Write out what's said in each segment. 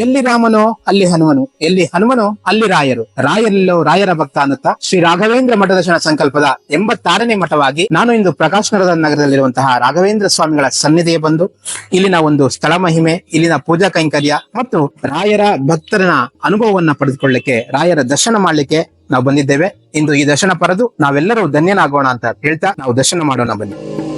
ಎಲ್ಲಿ ರಾಮನೋ, ಅಲ್ಲಿ ಹನುಮನು. ಎಲ್ಲಿ ಹನುಮನೋ, ಅಲ್ಲಿ ರಾಯರು. ರಾಯರೆಲ್ಲೋ ರಾಯರ ಭಕ್ತ ಅನ್ನುತ್ತಾ ಶ್ರೀ ರಾಘವೇಂದ್ರ ಮಠದರ್ಶನ ಸಂಕಲ್ಪದ ಎಂಬತ್ತಾರನೇ ಮಠವಾಗಿ ನಾನು ಇಂದು ಪ್ರಕಾಶ್ ನಗರದ ನಗರದಲ್ಲಿರುವಂತಹ ರಾಘವೇಂದ್ರ ಸ್ವಾಮಿಗಳ ಸನ್ನಿಧಿಗೆ ಬಂದು ಇಲ್ಲಿನ ಒಂದು ಸ್ಥಳ ಮಹಿಮೆ, ಇಲ್ಲಿನ ಪೂಜಾ ಕೈಂಕರ್ಯ ಮತ್ತು ರಾಯರ ಭಕ್ತರನ ಅನುಭವವನ್ನ ಪಡೆದುಕೊಳ್ಳಕ್ಕೆ, ರಾಯರ ದರ್ಶನ ಮಾಡ್ಲಿಕ್ಕೆ ನಾವು ಬಂದಿದ್ದೇವೆ. ಇಂದು ಈ ದರ್ಶನ ಪಡೆದು ನಾವೆಲ್ಲರೂ ಧನ್ಯನಾಗೋಣ ಅಂತ ಹೇಳ್ತಾ ನಾವು ದರ್ಶನ ಮಾಡೋಣ ಬನ್ನಿ.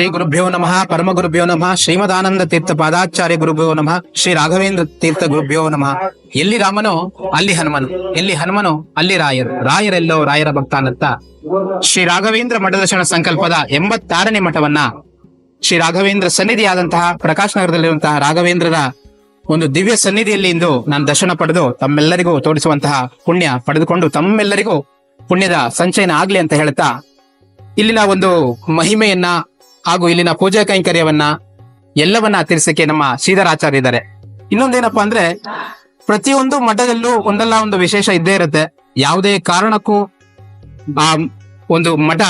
ಶ್ರೀ ಗುರುಭ್ಯೋ ನಮಃ ಪರಮ ಗುರುಭ್ಯೋ ನಮಃ, ಶ್ರೀಮದಾನಂದ ತೀರ್ಥ ಪಾದಾಚಾರ್ಯ ಗುರುಭ್ಯೋ ನಮಃ, ಶ್ರೀ ರಾಘವೇಂದ್ರ ತೀರ್ಥ ಗುರುಭ್ಯೋ ನಮಃ. ಎಲ್ಲಿ ರಾಮನೋ, ಅಲ್ಲಿ ಹನುಮನು. ಎಲ್ಲಿ ಹನುಮನೋ, ಅಲ್ಲಿ ರಾಯರು. ರಾಯರೆಲ್ಲೋ ರಾಯರ ಭಕ್ತ ಅನ್ನತ್ತ ಶ್ರೀ ರಾಘವೇಂದ್ರ ಮಠದರ್ಶನ ಸಂಕಲ್ಪದ ಎಂಬತ್ತಾರನೇ ಮಠವನ್ನ ಶ್ರೀ ರಾಘವೇಂದ್ರ ಸನ್ನಿಧಿಯಾದಂತಹ, ಪ್ರಕಾಶ್ ನಗರದಲ್ಲಿರುವಂತಹ ರಾಘವೇಂದ್ರರ ಒಂದು ದಿವ್ಯ ಸನ್ನಿಧಿಯಲ್ಲಿ ಇಂದು ನಾನು ದರ್ಶನ ಪಡೆದು ತಮ್ಮೆಲ್ಲರಿಗೂ ತೋರಿಸುವಂತಹ ಪುಣ್ಯ ಪಡೆದುಕೊಂಡು ತಮ್ಮೆಲ್ಲರಿಗೂ ಪುಣ್ಯದ ಸಂಚಯನ ಆಗ್ಲಿ ಅಂತ ಹೇಳ್ತಾ, ಇಲ್ಲಿನ ಒಂದು ಮಹಿಮೆಯನ್ನ ಹಾಗೂ ಇಲ್ಲಿನ ಪೂಜಾ ಕೈಂಕರ್ಯವನ್ನ ಎಲ್ಲವನ್ನ ತಿಳಿಸಕ್ಕೆ ನಮ್ಮ ಶ್ರೀಧರಾಚಾರ್ಯ ಇದ್ದಾರೆ ಇನ್ನೊಂದೇನಪ್ಪಾ ಅಂದ್ರೆ, ಪ್ರತಿಯೊಂದು ಮಠದಲ್ಲೂ ಒಂದಲ್ಲ ಒಂದು ವಿಶೇಷ ಇದ್ದೇ ಇರುತ್ತೆ. ಯಾವುದೇ ಕಾರಣಕ್ಕೂ, ಆ, ಒಂದು ಮಠ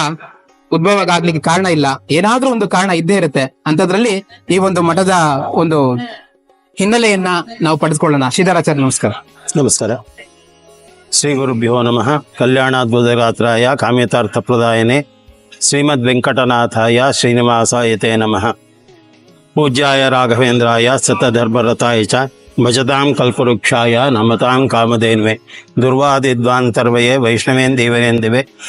ಉದ್ಭವ ಆಗ್ಲಿಕ್ಕೆ ಕಾರಣ ಇಲ್ಲ. ಏನಾದ್ರೂ ಒಂದು ಕಾರಣ ಇದ್ದೇ ಇರುತ್ತೆ. ಅಂತದ್ರಲ್ಲಿ ಈ ಒಂದು ಮಠದ ಒಂದು ಹಿನ್ನೆಲೆಯನ್ನ ನಾವು ಪಡೆದುಕೊಳ್ಳೋಣ. ಶ್ರೀಧರಾಚಾರ್ಯ, ನಮಸ್ಕಾರ. ನಮಸ್ಕಾರ. ಶ್ರೀ ಗುರುಭ್ಯೋ ನಮಃ. ಕಲ್ಯಾಣಾದ್ಭುತಗಾತ್ರಾಯ ಕಾಮ್ಯತಾರ್ಥಪ್ರದಾಯನೆ. ಶ್ರೀಮದ್ ವೆಂಕಟನಾಥಾಯ ಶ್ರೀನಿವಾಸಾಯತೆ ನಮಃ. ಪೂಜ್ಯಾಯ ರಾಘವೇಂದ್ರಾಯ ಸತಧರ್ಮರತಾಯ ಚ ಭಜತಾಂ ಕಲ್ಪವೃಕ್ಷಾಯ ನಮತಾಂ ಕಾಮಧೇನ್ವೆ. ದುರ್ವಾದಿದ್ವಾಂತರ್ವಯೇ ವೈಷ್ಣವೇನ್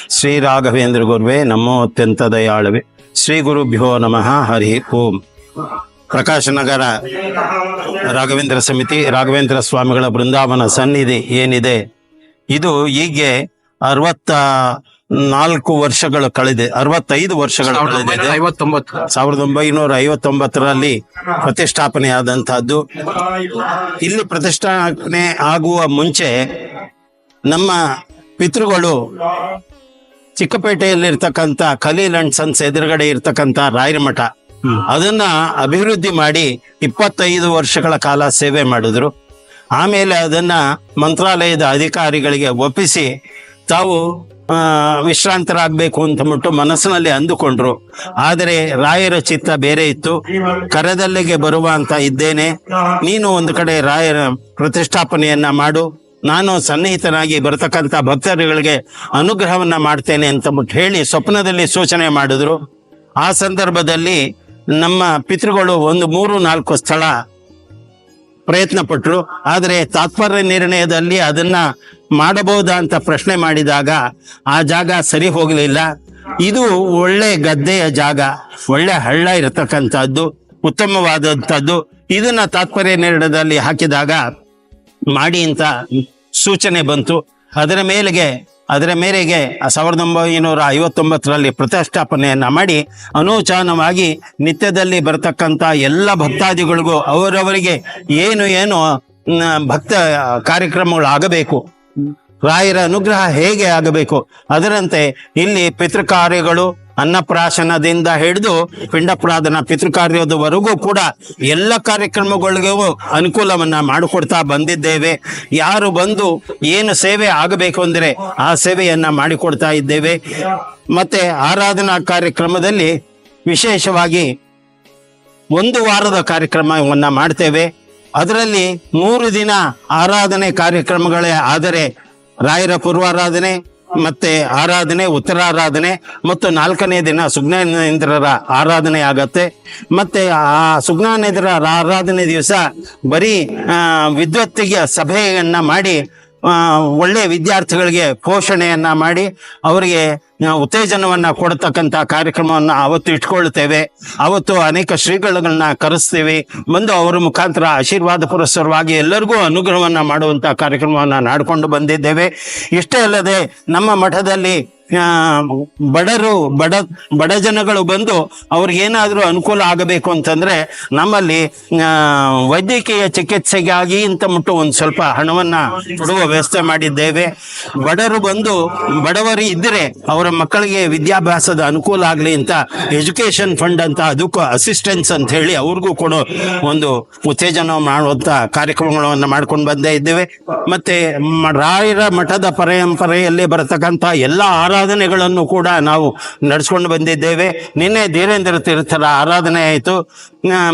ಶ್ರೀ ರಾಘವೇಂದ್ರ ಗುರುವೆ ನಮೋ ಅತ್ಯಂತ ದಯಾಳವೆ. ಶ್ರೀ ಗುರುಭ್ಯೋ ನಮಃ. ಹರಿ ಓಂ. ಪ್ರಕಾಶನಗರ ರಾಘವೇಂದ್ರ ಸಮಿತಿ, ರಾಘವೇಂದ್ರ ಸ್ವಾಮಿಗಳ ಬೃಂದಾವನ ಸನ್ನಿಧಿ ಏನಿದೆ? ಇದು ಹೀಗೆ ಅರವತ್ತ ನಾಲ್ಕು ವರ್ಷಗಳು ಕಳೆದೆ ಅರವತ್ತೈದು ವರ್ಷಗಳು ಕಳೆದಿದೆ. ಸಾವಿರದ ಒಂಬೈನೂರ ಐವತ್ತೊಂಬತ್ತರಲ್ಲಿ ಪ್ರತಿಷ್ಠಾಪನೆ ಆದಂತಹದ್ದು ಇಲ್ಲಿ ಪ್ರತಿಷ್ಠಾಪನೆ ಆಗುವ ಮುಂಚೆ ನಮ್ಮ ಪಿತೃಗಳು ಚಿಕ್ಕಪೇಟೆಯಲ್ಲಿರ್ತಕ್ಕಂಥ ಖಲೀಲ್ ಅಂಡ್ ಸನ್ಸ್ ಎದುರುಗಡೆ ಇರ್ತಕ್ಕಂಥ ರಾಯರ ಮಠ ಅದನ್ನ ಅಭಿವೃದ್ಧಿ ಮಾಡಿ ಇಪ್ಪತ್ತೈದು ವರ್ಷಗಳ ಕಾಲ ಸೇವೆ ಮಾಡಿದ್ರು. ಆಮೇಲೆ ಅದನ್ನ ಮಂತ್ರಾಲಯದ ಅಧಿಕಾರಿಗಳಿಗೆ ಒಪ್ಪಿಸಿ ತಾವು ವಿಶ್ರಾಂತರಾಗಬೇಕು ಅಂತ ಬಿಟ್ಟು ಮನಸ್ಸಿನಲ್ಲಿ ಅಂದುಕೊಂಡ್ರು. ಆದರೆ ರಾಯರ ಚಿತ್ತ ಬೇರೆ ಇತ್ತು. ಕರದಲ್ಲಿಗೆ ಬರುವ ಅಂತ ಇದ್ದೇನೆ. ನೀನು ಒಂದು ಕಡೆ ರಾಯರ ಪ್ರತಿಷ್ಠಾಪನೆಯನ್ನ ಮಾಡು. ನಾನು ಸನ್ನಿಹಿತನಾಗಿ ಬರತಕ್ಕಂಥ ಭಕ್ತರುಗಳಿಗೆ ಅನುಗ್ರಹವನ್ನ ಮಾಡ್ತೇನೆ ಅಂತ ಬಿಟ್ಟು ಹೇಳಿ ಸ್ವಪ್ನದಲ್ಲಿ ಸೂಚನೆ ಮಾಡಿದ್ರು. ಆ ಸಂದರ್ಭದಲ್ಲಿ ನಮ್ಮ ಪಿತೃಗಳು ಒಂದು ಮೂರು ನಾಲ್ಕು ಸ್ಥಳ ಪ್ರಯತ್ನ ಪಟ್ಟರು ಆದರೆ ತಾತ್ಪರ್ಯ ನಿರ್ಣಯದಲ್ಲಿ ಅದನ್ನ ಮಾಡಬಹುದಾ ಅಂತ ಪ್ರಶ್ನೆ ಮಾಡಿದಾಗ ಆ ಜಾಗ ಸರಿ ಹೋಗಲಿಲ್ಲ. ಇದು ಒಳ್ಳೆ ಗದ್ದೆಯ ಜಾಗ, ಒಳ್ಳೆ ಹಳ್ಳ ಇರತಕ್ಕಂಥದ್ದು, ಉತ್ತಮವಾದಂಥದ್ದು. ಇದನ್ನ ತಾತ್ಪರ್ಯ ನಿರ್ಣಯದಲ್ಲಿ ಹಾಕಿದಾಗ, ಮಾಡಿ ಅಂತ ಸೂಚನೆ ಬಂತು. ಅದರ ಮೇಲೆಗೆ ಅದರ ಮೇರೆಗೆ ಸಾವಿರದ ಒಂಬೈನೂರ ಐವತ್ತೊಂಬತ್ತರಲ್ಲಿ ಪ್ರತಿಷ್ಠಾಪನೆಯನ್ನು ಮಾಡಿ ಅನೂಚಾನವಾಗಿ ನಿತ್ಯದಲ್ಲಿ ಬರತಕ್ಕಂಥ ಎಲ್ಲ ಭಕ್ತಾದಿಗಳಿಗೂ ಅವರವರಿಗೆ ಏನು ಏನು ಭಕ್ತ ಕಾರ್ಯಕ್ರಮಗಳು ಆಗಬೇಕು ರಾಯರ ಅನುಗ್ರಹ ಹೇಗೆ ಆಗಬೇಕು? ಅದರಂತೆ ಇಲ್ಲಿ ಪಿತೃಕಾರ್ಯಗಳು ಅನ್ನಪ್ರಾಶನದಿಂದ ಹಿಡಿದು ಪಿಂಡಪ್ರಾದನ ಪಿತೃಕಾರ್ಯದವರೆಗೂ ಕೂಡ ಎಲ್ಲ ಕಾರ್ಯಕ್ರಮಗಳಿಗೂ ಅನುಕೂಲವನ್ನ ಮಾಡಿಕೊಡ್ತಾ ಬಂದಿದ್ದೇವೆ. ಯಾರು ಬಂದು ಏನು ಸೇವೆ ಆಗಬೇಕು ಅಂದರೆ ಆ ಸೇವೆಯನ್ನ ಮಾಡಿಕೊಡ್ತಾ ಇದ್ದೇವೆ. ಮತ್ತೆ ಆರಾಧನಾ ಕಾರ್ಯಕ್ರಮದಲ್ಲಿ ವಿಶೇಷವಾಗಿ ಒಂದು ವಾರದ ಕಾರ್ಯಕ್ರಮವನ್ನ ಮಾಡ್ತೇವೆ. ಅದರಲ್ಲಿ ಮೂರು ದಿನ ಆರಾಧನೆ ಕಾರ್ಯಕ್ರಮಗಳೇ ಆದರೆ ರಾಯರ ಪೂರ್ವಾರಾಧನೆ ಮತ್ತೆ ಆರಾಧನೆ, ಉತ್ತರಾರಾಧನೆ ಮತ್ತು ನಾಲ್ಕನೇ ದಿನ ಸುಜ್ಞಾನೇಂದ್ರರ ಆರಾಧನೆ ಆಗತ್ತೆ. ಮತ್ತೆ ಆ ಸುಜ್ಞಾನೇಂದ್ರರ ಆರಾಧನೆ ದಿವಸ ಬರೀ ವಿದ್ವತ್ತಿಗೆ ಸಭೆಯನ್ನ ಮಾಡಿ ಒಳ್ಳೆ ವಿದ್ಯಾರ್ಥಿಗಳಿಗೆ ಪೋಷಣೆಯನ್ನ ಮಾಡಿ ಅವರಿಗೆ ಉತ್ತೇಜನವನ್ನ ಕೊಡತಕ್ಕಂತ ಕಾರ್ಯಕ್ರಮವನ್ನು ಅವತ್ತು ಇಟ್ಕೊಳ್ತೇವೆ. ಅವತ್ತು ಅನೇಕ ಶ್ರೀಗಳನ್ನ ಕರೆಸ್ತೀವಿ. ಬಂದು ಅವರ ಮುಖಾಂತರ ಆಶೀರ್ವಾದ ಪುರಸ್ಸರವಾಗಿ ಎಲ್ಲರಿಗೂ ಅನುಗ್ರಹವನ್ನ ಮಾಡುವಂತ ಕಾರ್ಯಕ್ರಮವನ್ನ ನಾಡ್ಕೊಂಡು ಬಂದಿದ್ದೇವೆ. ಇಷ್ಟೇ ಅಲ್ಲದೆ ನಮ್ಮ ಮಠದಲ್ಲಿ ಬಡರು, ಬಡ ಬಡ ಜನಗಳು ಬಂದು ಅವ್ರಿಗೇನಾದರೂ ಅನುಕೂಲ ಆಗಬೇಕು ಅಂತಂದ್ರೆ ನಮ್ಮಲ್ಲಿ ವೈದ್ಯಕೀಯ ಚಿಕಿತ್ಸೆಗಾಗಿ ಇಂಥ ಮುಟ್ಟು ಒಂದು ಸ್ವಲ್ಪ ಹಣವನ್ನು ಕೊಡುವ ವ್ಯವಸ್ಥೆ ಮಾಡಿದ್ದೇವೆ. ಬಡರು ಬಂದು, ಬಡವರು ಇದ್ದರೆ ಅವರ ಮಕ್ಕಳಿಗೆ ವಿದ್ಯಾಭ್ಯಾಸದ ಅನುಕೂಲ ಆಗಲಿ ಅಂತ ಎಜುಕೇಶನ್ ಫಂಡ್ ಅಂತ ಅದಕ್ಕೂ ಅಸಿಸ್ಟೆನ್ಸ್ ಅಂತ ಹೇಳಿ ಅವ್ರಿಗೂ ಕೊಡೋ ಒಂದು ಉತ್ತೇಜನ ಮಾಡುವಂಥ ಕಾರ್ಯಕ್ರಮಗಳನ್ನು ಮಾಡ್ಕೊಂಡು ಬಂದೇ ಇದ್ದೇವೆ. ಮತ್ತೆ ರಾಯರ ಮಠದ ಪರಂಪರೆಯಲ್ಲಿ ಬರತಕ್ಕಂಥ ಎಲ್ಲ ಆರಾಧನೆಗಳನ್ನು ಕೂಡ ನಾವು ನಡೆಸ್ಕೊಂಡು ಬಂದಿದ್ದೇವೆ. ನಿನ್ನೆ ಧೀರೇಂದ್ರ ತೀರ್ಥರ ಆರಾಧನೆ ಆಯಿತು.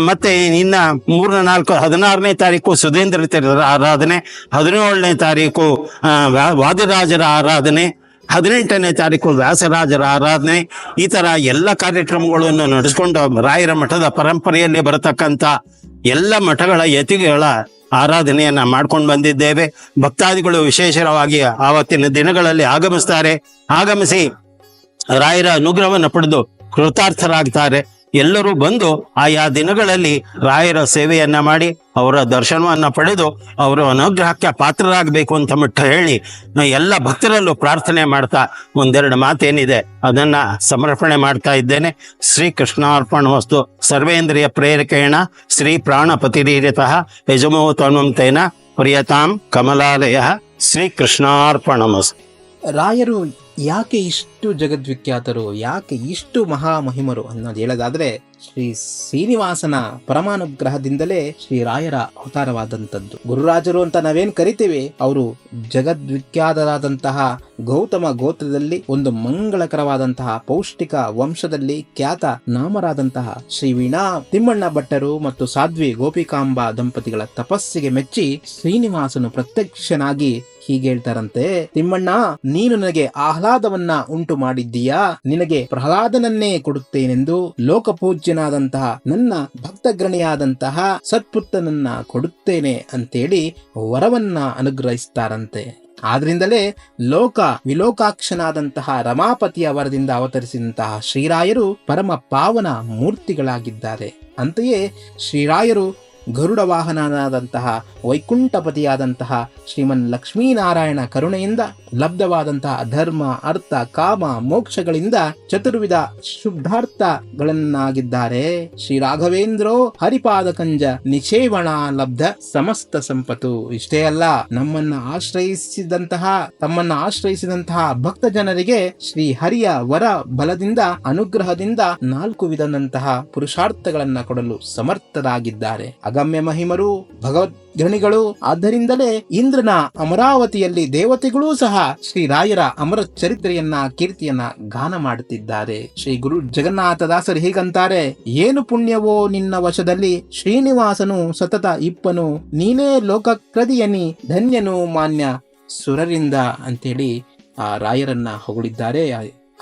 ಮತ್ತೆ ಇನ್ನ ಮೂರ ನಾಲ್ಕು ಹದಿನಾರನೇ ತಾರೀಕು ಸುಧೀಂದ್ರ ತೀರ್ಥರ ಆರಾಧನೆ, ಹದಿನೇಳನೇ ತಾರೀಕು ವಾದಿರಾಜರ ಆರಾಧನೆ, ಹದಿನೆಂಟನೇ ತಾರೀಕು ವ್ಯಾಸರಾಜರ ಆರಾಧನೆ, ಈ ತರ ಎಲ್ಲ ಕಾರ್ಯಕ್ರಮಗಳನ್ನು ನಡೆಸ್ಕೊಂಡು ರಾಯರ ಮಠದ ಪರಂಪರೆಯಲ್ಲಿ ಬರತಕ್ಕಂತ ಎಲ್ಲ ಮಠಗಳ ಯತಿಗಳ ಆರಾಧನೆಯನ್ನ ಮಾಡ್ಕೊಂಡು ಬಂದಿದ್ದೇವೆ. ಭಕ್ತಾದಿಗಳು ವಿಶೇಷವಾಗಿ ಆವತ್ತಿನ ದಿನಗಳಲ್ಲಿ ಆಗಮಿಸ್ತಾರೆ. ಆಗಮಿಸಿ ರಾಯರ ಅನುಗ್ರಹವನ್ನು ಪಡೆದು ಕೃತಾರ್ಥರಾಗ್ತಾರೆ. ಎಲ್ಲರೂ ಬಂದು ಆಯಾ ದಿನಗಳಲ್ಲಿ ರಾಯರ ಸೇವೆಯನ್ನ ಮಾಡಿ ಅವರ ದರ್ಶನವನ್ನ ಪಡೆದು ಅವರ ಅನುಗ್ರಹಕ್ಕೆ ಪಾತ್ರರಾಗಬೇಕು ಅಂತ ಮಟ್ಟ ಹೇಳಿ ಎಲ್ಲ ಭಕ್ತರಲ್ಲೂ ಪ್ರಾರ್ಥನೆ ಮಾಡ್ತಾ ಒಂದೆರಡು ಮಾತೇನಿದೆ. ಅದನ್ನ ಸಮರ್ಪಣೆ ಮಾಡ್ತಾ ಇದ್ದೇನೆ. ಶ್ರೀ ಕೃಷ್ಣಾರ್ಪಣ ವಸ್ತು ಸರ್ವೇಂದ್ರಿಯ ಪ್ರೇರಕೇಣ ಶ್ರೀ ಪ್ರಾಣಪತಿರೀರಿತಃ ಯಜಮೋ ತನುಂತೇನ ಪ್ರಿಯತಾಂ ಕಮಲಾಲಯ ಶ್ರೀ ಕೃಷ್ಣಾರ್ಪಣಮಸ್ತು ರಾಯರು ಯಾಕೆ ಇಷ್ಟು ಜಗದ್ವಿಖ್ಯಾತರು, ಯಾಕೆ ಇಷ್ಟು ಮಹಾಮಹಿಮರು ಅನ್ನೋದು ಹೇಳೋದಾದ್ರೆ, ಶ್ರೀ ಶ್ರೀನಿವಾಸನ ಪರಮಾನುಗ್ರಹದಿಂದಲೇ ಶ್ರೀ ರಾಯರ ಅವತಾರವಾದಂಥದ್ದು. ಗುರುರಾಜರು ಅಂತ ನಾವೇನ್ ಕರಿತೇವೆ? ಅವರು ಜಗದ್ವಿಖ್ಯಾತರಾದಂತಹ ಗೌತಮ ಗೋತ್ರದಲ್ಲಿ ಒಂದು ಮಂಗಳಕರವಾದಂತಹ ಪೌಷ್ಟಿಕ ವಂಶದಲ್ಲಿ ಖ್ಯಾತ ನಾಮರಾದಂತಹ ಶ್ರೀ ವೀಣಾ ತಿಮ್ಮಣ್ಣ ಭಟ್ಟರು ಮತ್ತು ಸಾಧ್ವಿ ಗೋಪಿಕಾಂಬ ದಂಪತಿಗಳ ತಪಸ್ಸಿಗೆ ಮೆಚ್ಚಿ ಶ್ರೀನಿವಾಸನು ಪ್ರತ್ಯಕ್ಷನಾಗಿ ಹೀಗೆ ಹೇಳ್ತಾರಂತೆ, ತಿಮ್ಮಣ್ಣ, ನೀನು ನನಗೆ ಆಹ್ಲಾದವನ್ನ ಉಂಟು ಮಾಡಿದ್ದೀಯಾ? ನಿನಗೆ ಪ್ರಹ್ಲಾದನನ್ನೇ ಕೊಡುತ್ತೇನೆಂದು ಲೋಕಪೂಜ್ಯನಾದಂತಹ ನನ್ನ ಭಕ್ತಗ್ರಣಿಯಾದಂತಹ ಸತ್ಪುತ್ರನನ್ನ ಕೊಡುತ್ತೇನೆ ಅಂತೇಳಿ ವರವನ್ನ ಅನುಗ್ರಹಿಸ್ತಾರಂತೆ. ಆದ್ರಿಂದಲೇ ಲೋಕ ವಿಲೋಕಾಕ್ಷನಾದಂತಹ ರಮಾಪತಿಯ ವರದಿಂದ ಅವತರಿಸಿದಂತಹ ಶ್ರೀರಾಯರು ಪರಮ ಪಾವನ ಮೂರ್ತಿಗಳಾಗಿದ್ದಾರೆ. ಅಂತೆಯೇ ಶ್ರೀರಾಯರು ಗರುಡ ವಾಹನನಾದಂತಹ ವೈಕುಂಠಪತಿಯಾದಂತಹ ಶ್ರೀಮನ್ ಲಕ್ಷ್ಮೀನಾರಾಯಣ ಕರುಣೆಯಿಂದ ಲಬ್ಧವಾದಂತಹ ಧರ್ಮ ಅರ್ಥ, ಕಾಮ, ಮೋಕ್ಷಗಳಿಂದ ಚತುರ್ವಿಧ ಶುದ್ಧಾರ್ಥಗಳನ್ನಾಗಿದ್ದಾರೆ. ಶ್ರೀ ರಾಘವೇಂದ್ರೋ ಹರಿಪಾದ ಕಂಜ ನಿಷೇವಣ ಲಬ್ಧ ಸಮಸ್ತ ಸಂಪತ್ತು. ಇಷ್ಟೇ ಅಲ್ಲ, ನಮ್ಮನ್ನ ಆಶ್ರಯಿಸಿದಂತಹ, ತಮ್ಮನ್ನ ಆಶ್ರಯಿಸಿದಂತಹ ಭಕ್ತ ಜನರಿಗೆ ಶ್ರೀ ಹರಿಯ ವರ ಬಲದಿಂದ, ಅನುಗ್ರಹದಿಂದ ನಾಲ್ಕು ವಿಧದಂತಹ ಪುರುಷಾರ್ಥಗಳನ್ನ ಕೊಡಲು ಸಮರ್ಥರಾಗಿದ್ದಾರೆ. ಅಗಮ್ಯ ಮಹಿಮರು ಭಗವದ್ಗಣಿಗಳು ಆದ್ದರಿಂದಲೇ ಇಂದ್ರನ ಅಮರಾವತಿಯಲ್ಲಿ ದೇವತೆಗಳೂ ಸಹ ಶ್ರೀರಾಯರ ಅಮರ ಚರಿತ್ರೆಯನ್ನ, ಕೀರ್ತಿಯನ್ನ ಗಾನ ಮಾಡುತ್ತಿದ್ದಾರೆ. ಶ್ರೀ ಗುರು ಜಗನ್ನಾಥದಾಸರು ಹೀಗಂತಾರೆ, ಏನು ಪುಣ್ಯವೋ ನಿನ್ನ ವಶದಲ್ಲಿ, ಶ್ರೀನಿವಾಸನು ಸತತ ಇಪ್ಪನು, ನೀನೇ ಲೋಕಕ್ರದಿಯನಿ, ಧನ್ಯನು ಮಾನ್ಯ ಸುರರಿಂದ ಅಂತೇಳಿ ಆ ರಾಯರನ್ನ ಹೊಗಳಿದ್ದಾರೆ.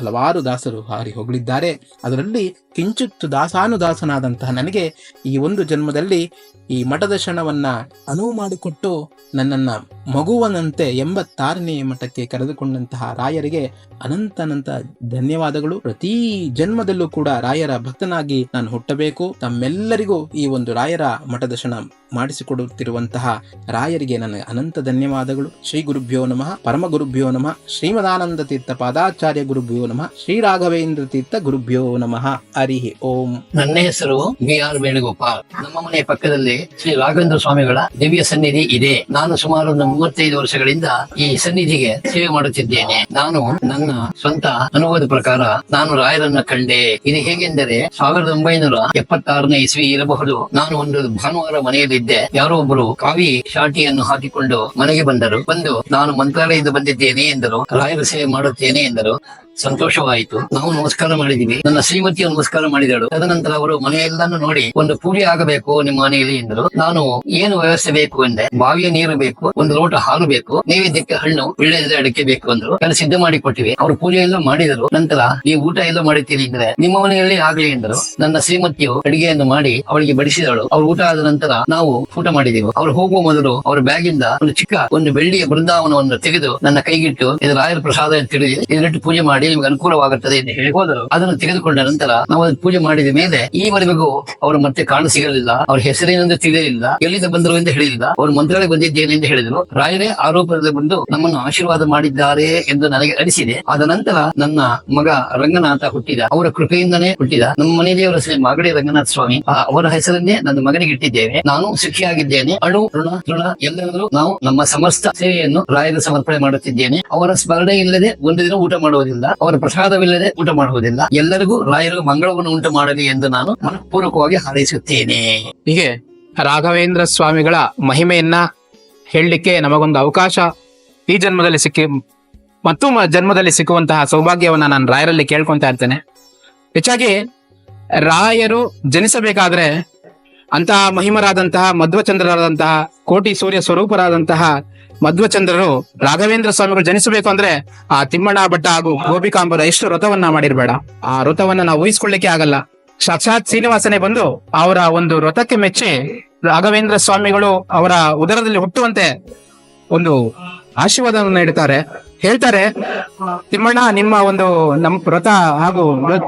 ಹಲವಾರು ದಾಸರು ಹಾರಿ ಹೊಗಳಿದ್ದಾರೆ. ಅದರಲ್ಲಿ ಕಿಂಚಿತ್ತು ದಾಸಾನುದಾಸನಾದಂತಹ ನನಗೆ ಈ ಒಂದು ಜನ್ಮದಲ್ಲಿ ಈ ಮಠದರ್ಶನವನ್ನ ಅನುವು ಮಾಡಿಕೊಟ್ಟು ನನ್ನನ್ನ ಮಗುವನಂತೆ ಎಂಬತ್ತಾರನೇ ಮಠಕ್ಕೆ ಕರೆದುಕೊಂಡಂತಹ ರಾಯರಿಗೆ ಅನಂತನಂತ ಧನ್ಯವಾದಗಳು. ಪ್ರತಿ ಜನ್ಮದಲ್ಲೂ ಕೂಡ ರಾಯರ ಭಕ್ತನಾಗಿ ನಾನು ಹುಟ್ಟಬೇಕು. ತಮ್ಮೆಲ್ಲರಿಗೂ ಈ ಒಂದು ರಾಯರ ಮಠದರ್ಶನ ಮಾಡಿಸಿಕೊಡುತ್ತಿರುವಂತಹ ರಾಯರಿಗೆ ನನ್ನ ಅನಂತ ಧನ್ಯವಾದಗಳು. ಶ್ರೀ ಗುರುಭ್ಯೋ ನಮಃ. ಪರಮ ಗುರುಭ್ಯೋ ನಮಃ. ಶ್ರೀಮದಾನಂದ ತೀರ್ಥ ಪಾದಾಚಾರ್ಯ ಗುರುಭ್ಯೋ ನಮಃ. ಶ್ರೀ ರಾಘವೇಂದ್ರ ತೀರ್ಥ ಗುರುಭ್ಯೋ ನಮಃ. ಹರಿ ಓಂ. ನನ್ನ ಹೆಸರು ವಿ ಆರ್ ವೇಣುಗೋಪಾಲ್. ನಮ್ಮ ಮನೆಯ ಪಕ್ಕದಲ್ಲಿ ಶ್ರೀ ರಾಘವೇಂದ್ರ ಸ್ವಾಮಿಗಳ ದಿವ್ಯ ಸನ್ನಿಧಿ ಇದೆ. ನಾನು ಸುಮಾರು ಒಂದು ಮೂವತ್ತೈದು ವರ್ಷಗಳಿಂದ ಈ ಸನ್ನಿಧಿಗೆ ಸೇವೆ ಮಾಡುತ್ತಿದ್ದೇನೆ. ನಾನು ನನ್ನ ಸ್ವಂತ ಅನುಭವದ ಪ್ರಕಾರ ನಾನು ರಾಯರನ್ನ ಕಂಡೆ. ಇದು ಹೇಗೆಂದರೆ ಸಾವಿರದ ಒಂಬೈನೂರ ಎಪ್ಪತ್ತಾರನೇ ಇಸ್ವಿ ಇರಬಹುದು. ನಾನು ಒಂದು ಭಾನುವಾರ ಮನೆಯಲ್ಲಿದ್ದೆ. ಯಾರೋ ಒಬ್ಬರು ಕಾವಿ ಶಾಟಿಯನ್ನು ಹಾಕಿಕೊಂಡು ಮನೆಗೆ ಬಂದರು. ಬಂದು ನಾನು ಮಂತ್ರಾಲಯದಿಂದ ಬಂದಿದ್ದೇನೆ ಎಂದರು. ರಾಯರ ಸೇವೆ ಮಾಡುತ್ತೇನೆ ಎಂದರು. ಸಂತೋಷವಾಯಿತು. ನಾವು ನಮಸ್ಕಾರ ಮಾಡಿದೀವಿ. ನನ್ನ ಶ್ರೀಮತಿಯ ನಮಸ್ಕಾರ ಮಾಡಿದಳು. ತದನಂತರ ಅವರು ಮನೆಯೆಲ್ಲಾನು ನೋಡಿ ಒಂದು ಪೂಜೆ ಆಗಬೇಕು ನಿಮ್ಮ ಮನೆಯಲ್ಲಿ ಎಂದರು. ನಾನು ಏನು ವ್ಯವಸ್ಥೆ ಬೇಕು ಎಂದೆ? ಬಾವಿಯ ನೀರು ಬೇಕು, ಒಂದು ಲೋಟ ಹಾಲು ಬೇಕು, ನೈವೇದ್ಯಕ್ಕೆ ಹಣ್ಣು ಒಳ್ಳೆಯದ್ರೆ ಅಡಿಕೆ ಬೇಕು ಅಂದ್ರು. ಎಲ್ಲ ಸಿದ್ಧ ಮಾಡಿ ಕೊಟ್ಟಿವಿ ಅವರು ಪೂಜೆ ಎಲ್ಲ ಮಾಡಿದರು. ನಂತರ ನೀವು ಊಟ ಎಲ್ಲ ಮಾಡುತ್ತೀರಿ ಅಂದ್ರೆ ನಿಮ್ಮ ಮನೆಯಲ್ಲಿ ಆಗ್ಲಿ ಎಂದರು. ನನ್ನ ಶ್ರೀಮತಿಯು ಅಡಿಗೆಯನ್ನು ಮಾಡಿ ಅವಳಿಗೆ ಬಡಿಸಿದಳು. ಅವ್ರು ಊಟ ಆದ ನಂತರ ನಾವು ಊಟ ಮಾಡಿದೆವು. ಅವ್ರು ಹೋಗುವ ಮೊದಲು ಅವರ ಬ್ಯಾಗಿಂದ ಒಂದು ಚಿಕ್ಕ ಒಂದು ಬೆಳ್ಳಿಯ ಬೃಂದಾವನವನ್ನು ತೆಗೆದು ನನ್ನ ಕೈಗಿಟ್ಟು ಇದು ರಾಯರ ಪ್ರಸಾದ ಅಂತ ತಿಳಿದು ಇದನ್ನಿಟ್ಟು ಪೂಜೆ ಮಾಡಿ ನಿಮ್ಗೆ ಅನುಕೂಲವಾಗುತ್ತದೆ ಎಂದು ಹೇಳಿ ಹೋದರು. ಅದನ್ನು ತೆಗೆದುಕೊಂಡ ನಂತರ ನಾವು ಅದನ್ನು ಪೂಜೆ ಮಾಡಿದ ಮೇಲೆ ಈವರೆಗೂ ಅವರು ಮತ್ತೆ ಕಾಣ ಸಿಗಲಿಲ್ಲ. ಅವ್ರ ಹೆಸರೇನೆಂದು ತಿಳಿಯಲಿಲ್ಲ. ಎಲ್ಲಿಂದ ಬಂದರು ಎಂದು ಹೇಳಿಲ್ಲ. ಅವರು ಮಂತ್ರಾಲಯ ಬಂದಿದ್ದೇನೆ ಎಂದು ಹೇಳಿದರು. ರಾಯರೇ, ಆರೋಪದಲ್ಲಿ ಬಂದು ನಮ್ಮನ್ನು ಆಶೀರ್ವಾದ ಮಾಡಿದ್ದಾರೆ ಎಂದು ನನಗೆ ಅನಿಸಿದೆ. ಆದ ನಂತರ ನನ್ನ ಮಗ ರಂಗನಾಥ ಹುಟ್ಟಿದ. ಅವರ ಕೃಪೆಯಿಂದನೇ ಹುಟ್ಟಿದ. ನಮ್ಮ ಮನೆ ದೇವರ ಶ್ರೀ ಮಾಗಡಿ ರಂಗನಾಥ ಸ್ವಾಮಿ. ಅವರ ಹೆಸರನ್ನೇ ನನ್ನ ಮಗನಿಗೆ ಇಟ್ಟಿದ್ದೇವೆ. ನಾನು ಸುಖಿಯಾಗಿದ್ದೇನೆ. ಅಣು ಋಣ, ತೃಣ ಎಲ್ಲರೂ ನಾವು ನಮ್ಮ ಸಮಸ್ತ ಸೇವೆಯನ್ನು ರಾಯರ ಸಮರ್ಪಣೆ ಮಾಡುತ್ತಿದ್ದೇನೆ. ಅವರ ಸ್ಮರಣೆ ಇಲ್ಲದೆ ಒಂದು ದಿನ ಊಟ ಮಾಡುವುದಿಲ್ಲ. ಅವರ ಪ್ರಸಾದವಿಲ್ಲದೆ ಊಟ ಮಾಡುವುದಿಲ್ಲ. ಎಲ್ಲರಿಗೂ ರಾಯರು ಮಂಗಳವನ್ನು ಉಂಟು ಮಾಡಲಿ ಎಂದು ನಾನು ಮನಪೂರ್ವಕವಾಗಿ ಹಾರೈಸುತ್ತೇನೆ. ಹೀಗೆ ರಾಘವೇಂದ್ರ ಸ್ವಾಮಿಗಳ ಮಹಿಮೆಯನ್ನ ಹೇಳಲಿಕ್ಕೆ ನಮಗೊಂದು ಅವಕಾಶ ಈ ಜನ್ಮದಲ್ಲಿ ಸಿಕ್ಕಿ ಮತ್ತು ಜನ್ಮದಲ್ಲಿ ಸಿಕ್ಕುವಂತಹ ಸೌಭಾಗ್ಯವನ್ನ ನಾನು ರಾಯರಲ್ಲಿ ಕೇಳ್ಕೊಂತಾ ಇರ್ತೇನೆ. ಹೆಚ್ಚಾಗಿ ರಾಯರು ಜನಿಸಬೇಕಾದ್ರೆ ಅಂತಹ ಮಹಿಮರಾದಂತಹ ಮಧ್ವಚಂದ್ರರಾದಂತಹ ಕೋಟಿ ಸೂರ್ಯ ಸ್ವರೂಪರಾದಂತಹ ಮಧ್ವಚಂದ್ರರು ರಾಘವೇಂದ್ರ ಸ್ವಾಮಿಗಳು ಜನಿಸಬೇಕು ಅಂದ್ರೆ ಆ ತಿಮ್ಮಣ್ಣ ಭಟ್ಟ ಹಾಗೂ ಗೋಪಿಕಾಂಬರ ಎಷ್ಟು ವ್ರತವನ್ನ ಮಾಡಿರ್ಬೇಡ. ಆ ವ್ರತವನ್ನ ನಾವು ಊಹಿಸ್ಕೊಳ್ಳಿಕ್ಕೆ ಆಗಲ್ಲ. ಸಾಕ್ಷಾತ್ ಶ್ರೀನಿವಾಸನೇ ಬಂದು ಅವರ ಒಂದು ವ್ರತಕ್ಕೆ ಮೆಚ್ಚಿ ರಾಘವೇಂದ್ರ ಸ್ವಾಮಿಗಳು ಅವರ ಉದರದಲ್ಲಿ ಹುಟ್ಟುವಂತೆ ಒಂದು ಆಶೀರ್ವಾದವನ್ನು ನೀಡುತ್ತಾರೆ. ಹೇಳ್ತಾರೆ, ತಿಮ್ಮಣ್ಣ, ನಿಮ್ಮ ಒಂದು ನಮ್ ವ್ರತ ಹಾಗೂ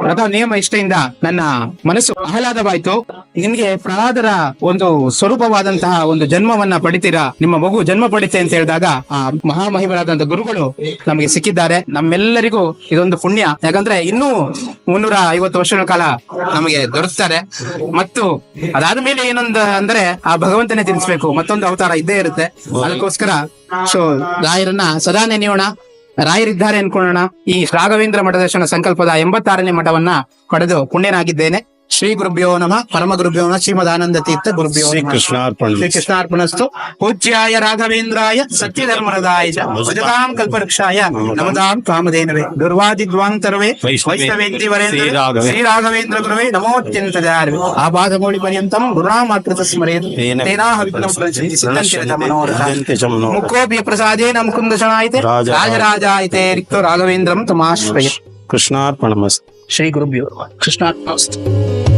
ವ್ರತ ನಿಯಮ ಇಷ್ಟೆಯಿಂದ ನನ್ನ ಮನಸ್ಸು ಆಹ್ಲಾದವಾಯ್ತು. ನಿಮ್ಗೆ ಪ್ರಹ್ಲಾದರ ಒಂದು ಸ್ವರೂಪವಾದಂತಹ ಒಂದು ಜನ್ಮವನ್ನ ಪಡಿತೀರಾ? ನಿಮ್ಮ ಮಗು ಜನ್ಮ ಪಡಿತೆ ಅಂತ ಹೇಳಿದಾಗ ಆ ಮಹಾಮಹಿಮರಾದಂತಹ ಗುರುಗಳು ನಮಗೆ ಸಿಕ್ಕಿದ್ದಾರೆ. ನಮ್ಮೆಲ್ಲರಿಗೂ ಇದೊಂದು ಪುಣ್ಯ. ಯಾಕಂದ್ರೆ ಇನ್ನೂ ಮುನ್ನೂರ ಐವತ್ತು ವರ್ಷಗಳ ಕಾಲ ನಮಗೆ ದೊರಕ್ತಾರೆ. ಮತ್ತು ಅದಾದ ಮೇಲೆ ಏನೊಂದು ಅಂದ್ರೆ ಆ ಭಗವಂತನೇ ತಿಳಿಸ್ಬೇಕು ಮತ್ತೊಂದು ಅವತಾರ ಇದ್ದೇ ಇರುತ್ತೆ. ಅದಕ್ಕೋಸ್ಕರ ಸೊ ರಾಯರನ್ನ ಸದಾ ನೆನೆಯೋಣ. ರಾಯರಿದ್ದಾರೆ ಅನ್ಕೊಳ್ಳೋಣ. ಈ ರಾಘವೇಂದ್ರ ಮಠದರ್ಶನ ಸಂಕಲ್ಪದ ಎಂಬತ್ತಾರನೇ ಮಠವನ್ನ ಪಡೆದು ಪುಣ್ಯನಾಗಿದ್ದೇನೆ. ಶ್ರೀ ಗುರುಭ್ಯೋ ನಮಃ ಪರಮ ಗುರುಭ್ಯೋ ನಮಃ ಶ್ರೀಮದಾನಂದ ತೀರ್ಥ ಗುರುಭ್ಯೋ ಶ್ರೀ ನಮಃ. ಕೃಷ್ಣಾರ್ಪಣ ಶ್ರೀ ಕೃಷ್ಣಾರ್ಪಣಸ್ತು ಪೂಜ್ಯಾಯ ರಾಘವೇಂದ್ರಾಯ ಸತ್ಯಧರ್ಮರದಾಯ ಚ ಭಜತಾಂ ಕಲ್ಪವೃಕ್ಷಾಯ ನಮದಾಂ ಕಾಮಧೇನವೇ ದುರ್ವಾದಿದ್ವಾಂತರವೇ ವೈಷ್ಣವೇಂದ್ರಿ ವರೇಂದ್ರ ಶ್ರೀ ರಾಘವೇ. ಶ್ರೀ ರಾಘವೇಂದ್ರ ಗುರುವೇ ನಮೋತ್ಯಂತ ಜಾರವೇ ಆಪಾದಮೌಳಿ ಪರ್ಯಂತಂ ಗುರುನಾಮಾಕೃತ ಸ್ಮರೇತ್ ತೇನ ತೇನಾಹ ವಿಘ್ನಂ ಪ್ರಚಲಿತ ಸಿದ್ಧಂತಿರತ ಮನೋರಥ ಸಿದ್ಧಂತಿ श्री गुरुभ्यो कृष्णात्मस्तु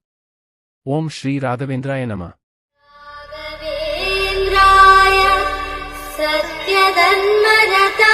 ഓം ശ്രീ രാഘവേന്ദ്രായ നമ. സത്യതന്മരതാ